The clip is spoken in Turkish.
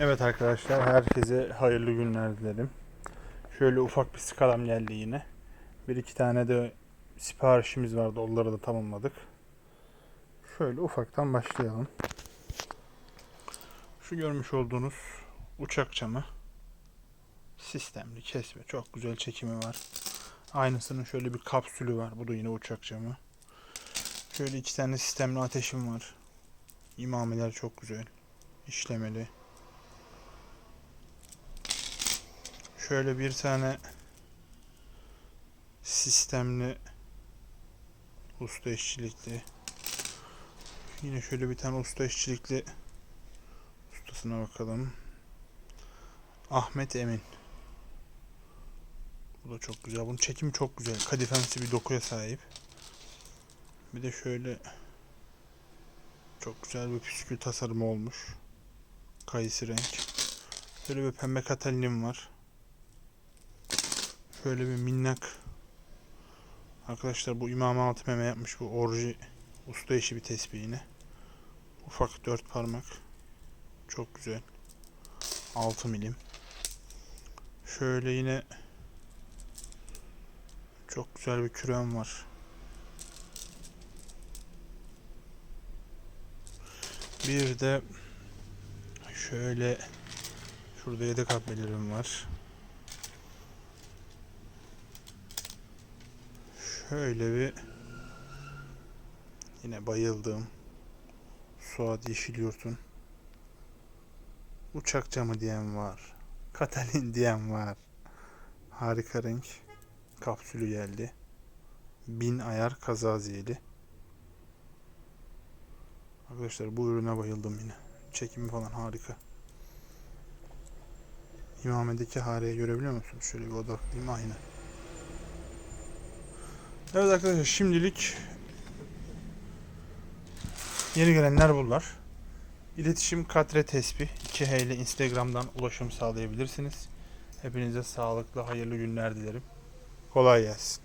Evet arkadaşlar herkese hayırlı günler dilerim. Şöyle ufak bir skalam geldi yine. Bir iki tane de siparişimiz vardı onları da tamamladık. Şöyle ufaktan başlayalım. Şu görmüş olduğunuz uçak camı. Sistemli kesme. Çok güzel çekimi var. Aynısının şöyle bir kapsülü var. Bu da yine uçak camı. Şöyle iki tane sistemli ateşim var. İmameler çok güzel. İşlemeli. Şöyle bir tane sistemli usta işçilikli yine şöyle bir tane usta işçilikli ustasına bakalım. Ahmet Emin. Bu da çok güzel. Bunun çekimi çok güzel. Kadifemsi bir dokuya sahip. Bir de şöyle çok güzel bir püskül tasarımı olmuş. Kayısı renk. Şöyle bir pembe katalinim var. Şöyle bir minnak. Arkadaşlar bu İmam Altı Meme yapmış bu orji usta işi bir tespih yine. Ufak dört parmak. Çok güzel. 6 milim. Şöyle yine çok güzel bir kürem var. Bir de şöyle şurada yedek kablolarım var. Şöyle bir yine bayıldığım Suat Yeşilyurt'un uçak camı diyen var. Katalin diyen var. Harika renk. Kapsülü geldi. Bin ayar kazaziyeli. Arkadaşlar bu ürüne bayıldım yine. Çekimi falan harika. İmame'deki hareyi görebiliyor musunuz? Şöyle bir odaklayayım aynı. Evet arkadaşlar şimdilik yeni gelenler bunlar. İletişim Katre Tespih 2H ile Instagram'dan ulaşım sağlayabilirsiniz. Hepinize sağlıklı, hayırlı günler dilerim. Kolay gelsin.